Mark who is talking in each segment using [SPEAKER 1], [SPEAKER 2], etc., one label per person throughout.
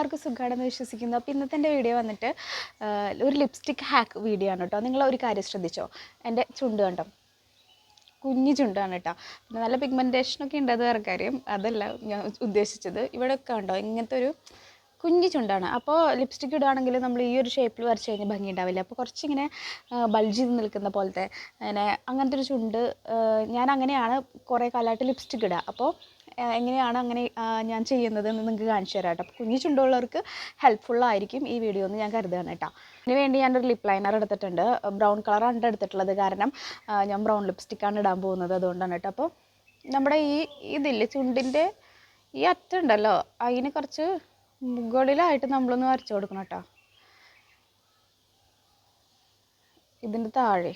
[SPEAKER 1] എല്ലാവർക്കും സുഖമാണെന്ന് വിശ്വസിക്കുന്നു. അപ്പോൾ ഇന്നത്തെ എന്റെ വീഡിയോ വന്നിട്ട് ഒരു ലിപ്സ്റ്റിക് ഹാക്ക് വീഡിയോ ആണ് കേട്ടോ നിങ്ങൾ ഒരു കാര്യം ശ്രദ്ധിച്ചോ? എന്റെ ചുണ്ട് കണ്ടോ? കുഞ്ഞു ചുണ്ടാണ് കേട്ടോ പിന്നെ നല്ല പിഗ്മെന്റേഷനൊക്കെ ഉണ്ട് അത് വേറെ കാര്യം. അതല്ല ഞാൻ ഉദ്ദേശിച്ചത്. ഇവിടെ ഒക്കെ ഉണ്ടോ ഇങ്ങനത്തെ ഒരു കുഞ്ഞു ചുണ്ടാണ്. അപ്പോൾ ലിപ്സ്റ്റിക് ഇടുകയാണെങ്കിൽ നമ്മൾ ഈ ഒരു ഷേപ്പിൽ വരച്ച് കഴിഞ്ഞാൽ ഭംഗി ഉണ്ടാവില്ല. അപ്പോൾ കുറച്ചിങ്ങനെ ബൾജ് ചെയ്ത് നിൽക്കുന്ന പോലത്തെ അങ്ങനെ അങ്ങനത്തെ ഒരു ചുണ്ട് ഞാൻ അങ്ങനെയാണ് കുറേ കാലമായിട്ട് ലിപ്സ്റ്റിക് ഇടുക അപ്പോൾ എങ്ങനെയാണ് അങ്ങനെ ഞാൻ ചെയ്യുന്നത് എന്ന് നിങ്ങൾക്ക് കാണിച്ചു തരാം കേട്ടോ. കുഞ്ഞു ചുണ്ടുള്ളവർക്ക് ഹെൽപ്ഫുൾ ആയിരിക്കും ഈ വീഡിയോ എന്ന് ഞാൻ കരുതുകയാണ് കേട്ടോ. അതിന് വേണ്ടി ഞാനൊരു ലിപ് ലൈനർ എടുത്തിട്ടുണ്ട്. ബ്രൗൺ കളറാണ് എടുത്തിട്ടുള്ളത് കാരണം ഞാൻ ബ്രൗൺ ലിപ്സ്റ്റിക്കാണ് ഇടാൻ പോകുന്നത് അതുകൊണ്ടാണ് കേട്ടോ. അപ്പോൾ നമ്മുടെ ഈ ഇതില്ലേ ചുണ്ടിന്റെ ഈ അറ്റുണ്ടല്ലോ അതിന് കുറച്ച് മുകളിലായിട്ട് നമ്മളൊന്ന് വരച്ചു കൊടുക്കണം കേട്ടോ. ഇതിന്റെ താഴെ.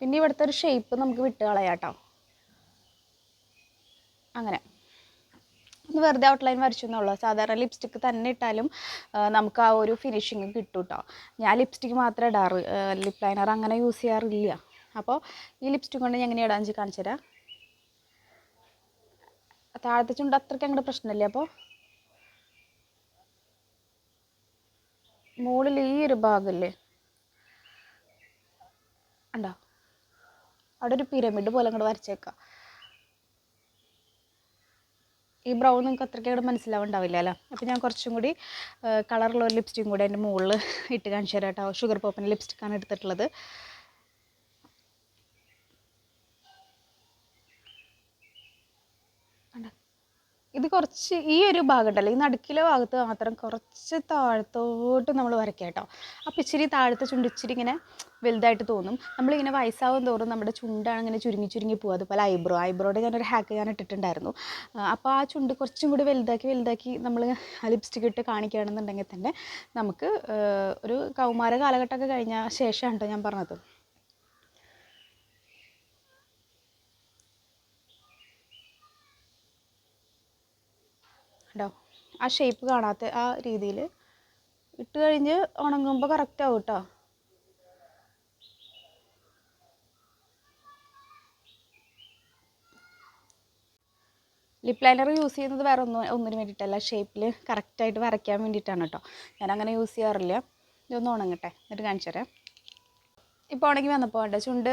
[SPEAKER 1] പിന്നെ ഇവിടുത്തെ ഒരു ഷേപ്പ് നമുക്ക് വിട്ട് കളയാട്ടോ. അങ്ങനെ. ഒന്ന് വെറുതെ ഔട്ട്ലൈൻ വരച്ചു എന്നുള്ളൂ. സാധാരണ ലിപ്സ്റ്റിക്ക് തന്നെ ഇട്ടാലും നമുക്ക് ആ ഒരു ഫിനിഷിങ് കിട്ടും കേട്ടോ ഞാൻ ലിപ്സ്റ്റിക്ക് മാത്രമേ ഇടാറ്. ലിപ് ലൈനർ അങ്ങനെ യൂസ് ചെയ്യാറില്ല. അപ്പോൾ ഈ ലിപ്സ്റ്റിക് കൊണ്ട് ഞാൻ എങ്ങനെ വെച്ച് കാണിച്ചു തരാം. താഴത്തെ ചുണ്ട് അത്രയ്ക്ക് അങ്ങോട്ട് പ്രശ്നമില്ല അപ്പോൾ മുകളിൽ ഈ ഒരു ഭാഗമില്ലേ ഉണ്ടോ അവിടെ ഒരു പിരമിഡ് പോലെ അങ്ങോട്ട് വരച്ചേക്കാം. ഈ ബ്രൗൺ നിങ്ങൾക്ക് അത്രയ്ക്ക് അങ്ങോട്ട് മനസ്സിലാവുണ്ടാവില്ല അല്ലേ അപ്പോൾ ഞാൻ കുറച്ചും കൂടി കളറുള്ള ഒരു ലിപ്സ്റ്റിക്കും കൂടി അതിന്റെ മുകളിൽ ഇട്ട് കാണിച്ചു തരാം കേട്ടോ ഷുഗർ പോപ്പിന്റെ ലിപ്സ്റ്റിക്കാണ് എടുത്തിട്ടുള്ളത്. ഇത് കുറച്ച് ഈ ഒരു ഭാഗം ഉണ്ടല്ലോ ഈ നടുക്കിലെ ഭാഗത്ത് മാത്രം കുറച്ച് താഴത്തോട്ട് നമ്മൾ വരയ്ക്കാം കേട്ടോ. അപ്പോൾ ഇച്ചിരി താഴത്തെ ചുണ്ട് ഇച്ചിരി ഇങ്ങനെ വലുതായിട്ട് തോന്നും. നമ്മളിങ്ങനെ വയസ്സാവും തോറും നമ്മുടെ ചുണ്ടാണ് ഇങ്ങനെ ചുരുങ്ങി ചുരുങ്ങി പോകും അതുപോലെ ഐബ്രോ. ഐബ്രോയുടെ ഞാനൊരു ഹാക്ക് ഞാൻ ഇട്ടിട്ടുണ്ടായിരുന്നു. അപ്പോൾ ആ ചുണ്ട് കുറച്ചും കൂടി വലുതാക്കി വലുതാക്കി നമ്മൾ ലിപ്സ്റ്റിക് ഇട്ട് കാണിക്കുകയാണെന്നുണ്ടെങ്കിൽ തന്നെ നമുക്ക് ഒരു കൗമാര കാലഘട്ടമൊക്കെ കഴിഞ്ഞ ശേഷമാണ് കേട്ടോ ഞാൻ പറഞ്ഞത്. കേട്ടോ ആ ഷേപ്പ് കാണാത്ത ആ രീതിയിൽ ഇട്ട് കഴിഞ്ഞ് ഉണങ്ങുമ്പോൾ കറക്റ്റ് ആവും കേട്ടോ ലിപ് ലൈനർ യൂസ് ചെയ്യുന്നത് വേറെ ഒന്നും ഒന്നിനു വേണ്ടിയിട്ടല്ല. ഷേപ്പിൽ കറക്റ്റായിട്ട് വരയ്ക്കാൻ വേണ്ടിയിട്ടാണ് കേട്ടോ ഞാനങ്ങനെ യൂസ് ചെയ്യാറില്ല. ഇതൊന്ന് ഉണങ്ങട്ടെ. എന്നിട്ട് കാണിച്ചു തരാം ഇപ്പോൾ ഉണങ്ങി വന്നപ്പോൾ വേണ്ട ചുണ്ട്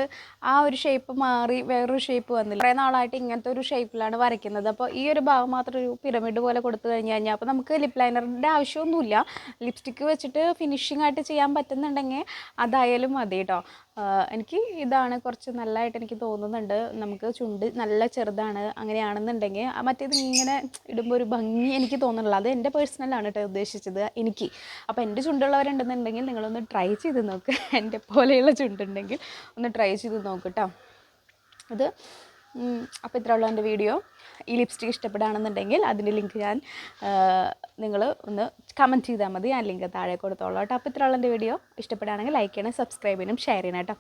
[SPEAKER 1] ആ ഒരു ഷേപ്പ് മാറി വേറൊരു ഷേപ്പ് വന്നില്ല. കുറേ നാളായിട്ട് ഇങ്ങനത്തെ ഒരു ഷേപ്പിലാണ് വരയ്ക്കുന്നത്. അപ്പോൾ ഈ ഒരു ഭാഗം മാത്രം ഒരു പിരമിഡ് പോലെ കൊടുത്തു കഴിഞ്ഞ് കഴിഞ്ഞാൽ അപ്പോൾ നമുക്ക് ലിപ് ലൈനറിന്റെ ആവശ്യമൊന്നുമില്ല. ലിപ്സ്റ്റിക്ക് വെച്ചിട്ട് ഫിനിഷിംഗ് ആയിട്ട് ചെയ്യാൻ പറ്റുന്നുണ്ടെങ്കിൽ അതായാലും മതി കേട്ടോ എനിക്ക് ഇതാണ് കുറച്ച് നല്ലതായിട്ട് എനിക്ക് തോന്നുന്നുണ്ട്. നമുക്ക് ചുണ്ട് നല്ല ചെറുതാണ് അങ്ങനെയാണെന്നുണ്ടെങ്കിൽ മറ്റേത് ഇങ്ങനെ ഇടുമ്പോൾ ഒരു ഭംഗി എനിക്ക് തോന്നുന്നില്ല. അത് എന്റെ പേഴ്സണലാണ് കേട്ടോ ഉദ്ദേശിച്ചത് എനിക്ക്. അപ്പോൾ എന്റെ ചുണ്ടുള്ളവരുണ്ടെന്നുണ്ടെങ്കിൽ നിങ്ങളൊന്ന് ട്രൈ ചെയ്ത് നോക്ക്. എന്റെ പോലെയുള്ള ചുണ്ടുണ്ടെങ്കിൽ ഒന്ന് ട്രൈ ചെയ്ത് നോക്ക് അത് അപ്പോൾ ഇത്ര ഉള്ള എന്റെ വീഡിയോ. ഈ ലിപ്സ്റ്റിക് ഇഷ്ടപ്പെടുകയാണെന്നുണ്ടെങ്കിൽ അതിന്റെ ലിങ്ക് ഞാൻ നിങ്ങൾ ഒന്ന് കമന്റ് ചെയ്താൽ മതി. ഞാൻ ലിങ്ക് താഴെ കൊടുത്തോളാം കേട്ടോ. അപ്പോൾ ഇത്ര ഉള്ള എന്റെ വീഡിയോ. ഇഷ്ടപ്പെടുകയാണെങ്കിൽ ലൈക്ക് ചെയ്യണം സബ്സ്ക്രൈബ് ചെയ്യണം ഷെയർ ചെയ്യണം കേട്ടോ.